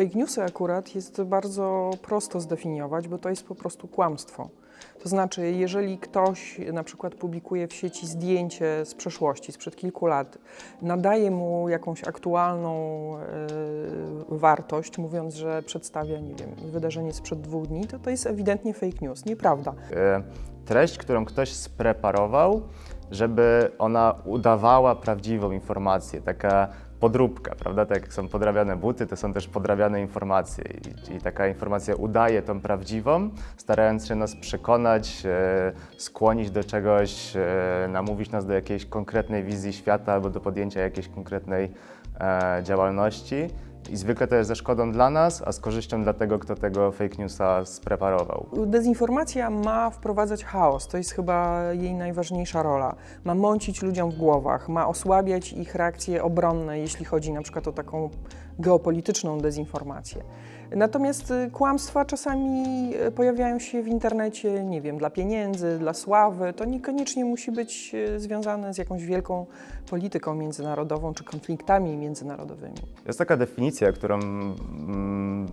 Fake newsy akurat jest bardzo prosto zdefiniować, bo to jest po prostu kłamstwo. To znaczy, jeżeli ktoś na przykład publikuje w sieci zdjęcie z przeszłości, sprzed kilku lat, nadaje mu jakąś aktualną e, wartość, mówiąc, że przedstawia, nie wiem, wydarzenie sprzed dwóch dni, to to jest ewidentnie fake news, nieprawda. E, treść, którą ktoś spreparował, żeby ona udawała prawdziwą informację, taka podróbka, prawda? Tak jak są podrabiane buty, to są też podrabiane informacje i, i taka informacja udaje tą prawdziwą, starając się nas przekonać, e, skłonić do czegoś, e, namówić nas do jakiejś konkretnej wizji świata albo do podjęcia jakiejś konkretnej e, działalności. I zwykle to jest ze szkodą dla nas, a z korzyścią dla tego, kto tego fake newsa spreparował. Dezinformacja ma wprowadzać chaos, to jest chyba jej najważniejsza rola. Ma mącić ludziom w głowach, ma osłabiać ich reakcje obronne, jeśli chodzi na przykład o taką geopolityczną dezinformację. Natomiast y, kłamstwa czasami y, pojawiają się w internecie, nie wiem, dla pieniędzy, dla sławy. To niekoniecznie musi być y, związane z jakąś wielką polityką międzynarodową czy konfliktami międzynarodowymi. Jest taka definicja, którą mm,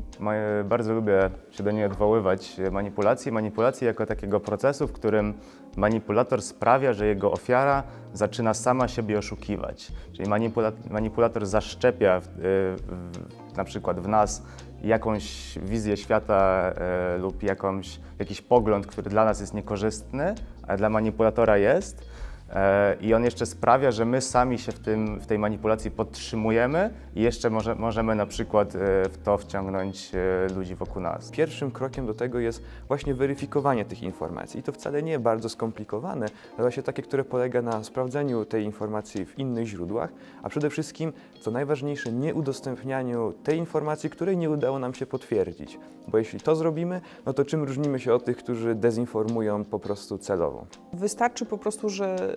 bardzo lubię się do niej odwoływać, manipulacji. Manipulacji jako takiego procesu, w którym manipulator sprawia, że jego ofiara zaczyna sama siebie oszukiwać. Czyli manipula- manipulator zaszczepia w, e, w, na przykład w nas jakąś wizję świata e, lub jakąś, jakiś pogląd, który dla nas jest niekorzystny, a dla manipulatora jest. E, I on jeszcze sprawia, że my sami się w, tym, w tej manipulacji podtrzymujemy i jeszcze może, możemy na przykład e, w to wciągnąć e, ludzi wokół nas. Pierwszym krokiem do tego jest właśnie weryfikowanie tych informacji. I to wcale nie bardzo skomplikowane, ale właśnie takie, które polega na sprawdzeniu tej informacji w innych źródłach, a przede wszystkim, co najważniejsze, nie udostępnianiu tej informacji, której nie udało nam się potwierdzić. Bo jeśli to zrobimy, no to czym różnimy się od tych, którzy dezinformują po prostu celowo? Wystarczy po prostu, że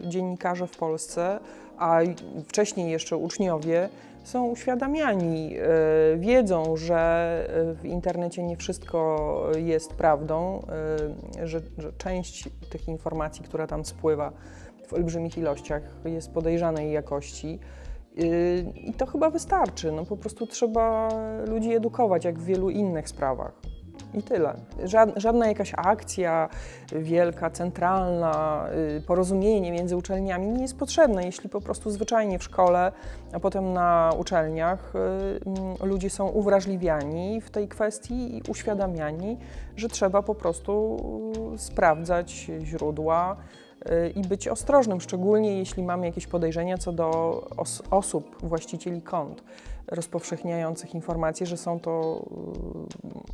dziennikarze w Polsce, a wcześniej jeszcze uczniowie są uświadamiani, y, wiedzą, że y, w internecie nie wszystko jest prawdą, y, że, że część tych informacji, która tam spływa w olbrzymich ilościach, jest podejrzanej jakości. Y, I to chyba wystarczy. No po prostu trzeba ludzi edukować, jak w wielu innych sprawach. I tyle. Żad, żadna jakaś akcja wielka, centralna, y, porozumienie między uczelniami nie jest potrzebne, jeśli po prostu zwyczajnie w szkole, a potem na uczelniach y, mm, ludzie są uwrażliwiani w tej kwestii i uświadamiani, że trzeba po prostu y, sprawdzać źródła i być ostrożnym, szczególnie jeśli mamy jakieś podejrzenia co do os- osób, właścicieli kont rozpowszechniających informacje, że są to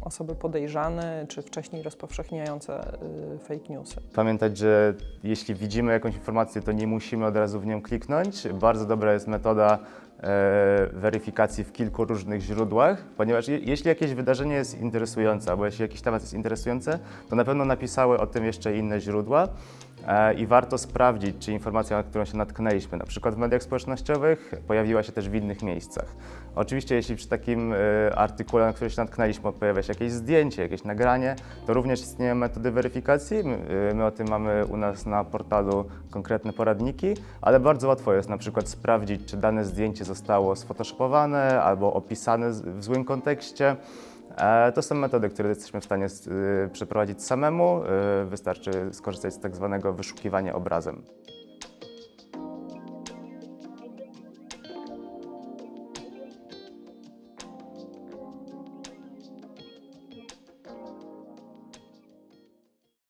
y, osoby podejrzane, czy wcześniej rozpowszechniające y, fake newsy. Pamiętać, że jeśli widzimy jakąś informację, to nie musimy od razu w nią kliknąć. Bardzo dobra jest metoda e, weryfikacji w kilku różnych źródłach, ponieważ je, jeśli jakieś wydarzenie jest interesujące, albo jeśli jakiś temat jest interesujący, to na pewno napisały o tym jeszcze inne źródła i warto sprawdzić, czy informacja, na którą się natknęliśmy, na przykład w mediach społecznościowych, pojawiła się też w innych miejscach. Oczywiście, jeśli przy takim e, artykule, na który się natknęliśmy, pojawia się jakieś zdjęcie, jakieś nagranie, to również istnieją metody weryfikacji. My, e, my o tym mamy u nas na portalu konkretne poradniki, ale bardzo łatwo jest na przykład sprawdzić, czy dane zdjęcie zostało sfotoshopowane albo opisane w złym kontekście. E, To są metody, które jesteśmy w stanie y, przeprowadzić samemu. Y, Wystarczy skorzystać z tak zwanego wyszukiwania obrazem.